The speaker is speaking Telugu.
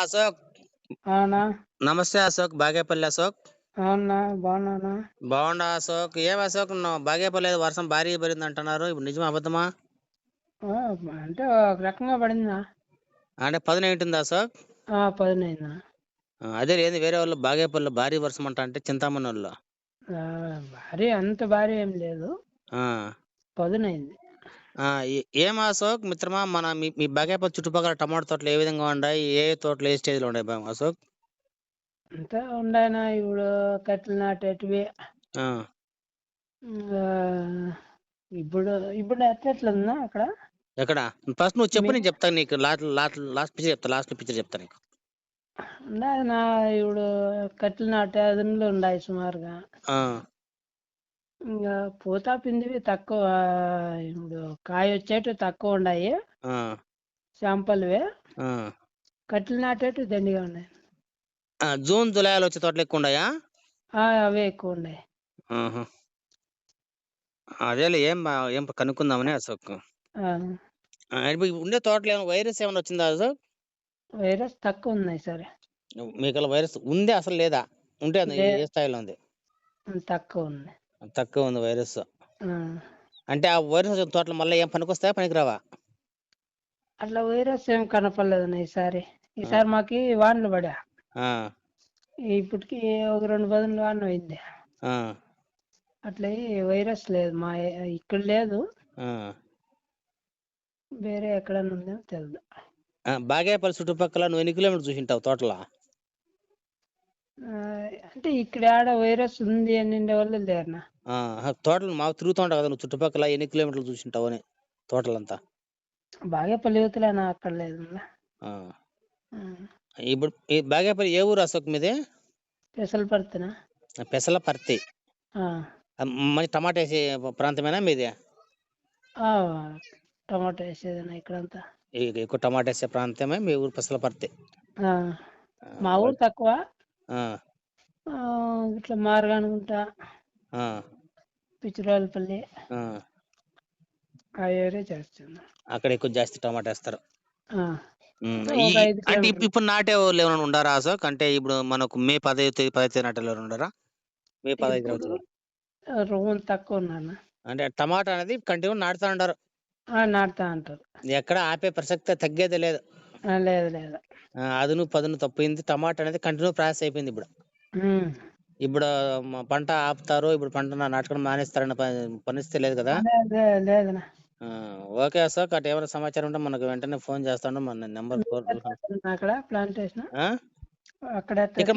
అశోక్. అవునా? నమస్తే అశోక్ బాగేపల్లి అశోక్. అవునా? బాగున్నానా? బాగుండా అశోక్. ఏం అశోక్ నువ్వు బాగేపల్లి వర్షం భారీ పడింది అంటున్నారు. ఇప్పుడు నిజమా అబద్ధమా? అంటే ఒక రకంగా పడిందా? అంటే పదున ఏంటుంది అశోక్? ఆ, పదినైందా ఆ, అదే లేదు వేరే వాళ్ళు బాగేపల్లి భారీ వర్షం అంట అంటే చింతామణి వాళ్ళు భారీ అంత భారీ ఏం లేదు. ఆ. పదునైంది. ఆ, ఏ- ఏం అశోక్? మిత్రమా మన మీ మీ బాగేపల్లి చుట్టుపక్కల టమాటా తోటలు ఏ విధంగా ఉన్నాయి? ఏ తోటలు ఏ స్టేజ్లో ఉన్నాయి బా- అశోక్? అంతా ఉండాయినా ఇప్పుడు కట్టెలు నాటేటివి. ఆ, ఇంకా ఇప్పుడు ఇప్పుడు ఎట్లెట్లుందా అక్కడ? ఎక్కడ? ఫస్ట్ నువ్వు చెప్పు మీ- నేను చెప్తాను నీకు. లాస్ట్ లాస్ట్ లాస్ట్ పిక్చర్ చెప్తా లాస్ట్ పిక్చర్ చెప్తా నీకు. ఉండాయి నా ఇప్పుడు కట్టెలు నాటే అదునులు ఉన్నాయి సుమారుగా. ఆ, ఇంకా పూత పిందివి తక్కువ ఇప్పుడు కాయ వచ్చేటివి తక్కువ ఉన్నాయి శాంపల్వే. ఆ. కట్టెలు నాటేటివి దండిగా ఉన్నాయి. జూన్ జూలైలో వచ్చే తోటలు ఎక్కువ ఉన్నాయా ఆ, అవే ఎక్కువ ఉన్నాయి. అదేలే ఏం ఏం కనుక్కుందామని అశోక్. ఉండే తోటలు ఏమైనా వైరస్ ఏమైనా వచ్చిందా అశోక్? వైరస్ తక్కువ ఉన్నాయి సరే. మీకు వైరస్ ఉందే అసలు లేదా? ఉంటే ఏ స్థాయిలో ఉంది? తక్కువ ఉంది. తక్కువ ఉంది వైరస్. అంటే ఆ వైరస్ వచ్చిన తోటలు మళ్ళీ ఏం పనికొస్తాయా పనికిరావా? అట్లా వైరస్ ఏం కనపడలేదు ఈసారి. ఈసారి మాకి వానలు పడా ఇప్పటికి ఒక రెండు పదులు వాన అయింది. అట్లా వైరస్ లేదు మా ఇక్కడ లేదు. వేరే ఎక్కడన్నా ఉందేమో తెలియదు ఆ, బాగేపల్లి చుట్టుపక్కల నువ్వు ఎన్ని కిలోమీటర్లు చూసింటావు తోటల? అంటే ఇక్కడ ఆడ వైరస్ ఉంది అని వాళ్ళు లేరనా ఆ, తోటలు మాకు తిరుగుతూ ఉంటావు కదా నువ్వు చుట్టుపక్కల ఎన్ని కిలోమీటర్లు చూసింటావు అని తోటలంతా? బాగా పల్లెతులేనా అక్కడ లేదు మళ్ళా. ఆ. ఆ, ఇప్పుడు ఈ బాగేపల్లి ఏ ఊరు అశోక్ మీది? పెసలు పడుతున్నా పెసల పర్తి ఆ, మంచి టమాటా వేసే ప్రాంతమేనా మీది? ఆ, టమాటా వేసేదన్నా ఇక్కడంతా. ఎక్కువ టమాటా వేసే ప్రాంతమే మీ ఊరు పెసల పర్తి ఆ, మా ఊరు తక్కువ. ఆ, ఆ, ఇట్లా మార్గానుకుంటా ఆ, పిచ్చిరాయలపల్లి ఆ. ఏరియా చేస్తున్నా అక్కడ ఎక్కువ జాస్తి టమాటా వేస్తారు అంటే ఇప్పుడు నాటే వాళ్ళు ఎవరైనా ఉండారా అశోక్ అంటే ఇప్పుడు మనకు మే పదహైదు తేదీ పదహైదు తేదీ నాటే ఉండారా? మే పదహైదు. రూమ్ తక్కువ ఉన్నాను అంటే టమాటా అనేది కంటిన్యూ నాటుతా ఉంటారు. నాటుతా అంటారు ఎక్కడ ఆపే ప్రసక్తే తగ్గేదే లేదు. లేదు లేదు. అదును పదును తప్పింది. టమాటా అనేది కంటిన్యూ ప్రాసెస్ అయిపోయింది ఇప్పుడు. ఇప్పుడు పంట ఆపుతారు. ఇప్పుడు పంట నా- నాటకం మానేస్తారన్న పరిస్థితి లేదు కదా? ఓకే అశోక్ అటు ఏమైనా సమాచారం ఉంటే మనకు వెంటనే ఫోన్ చేస్తాను. మన నెంబర్ అక్కడ ప్లాంటేషన్? అక్కడ ఇక్కడ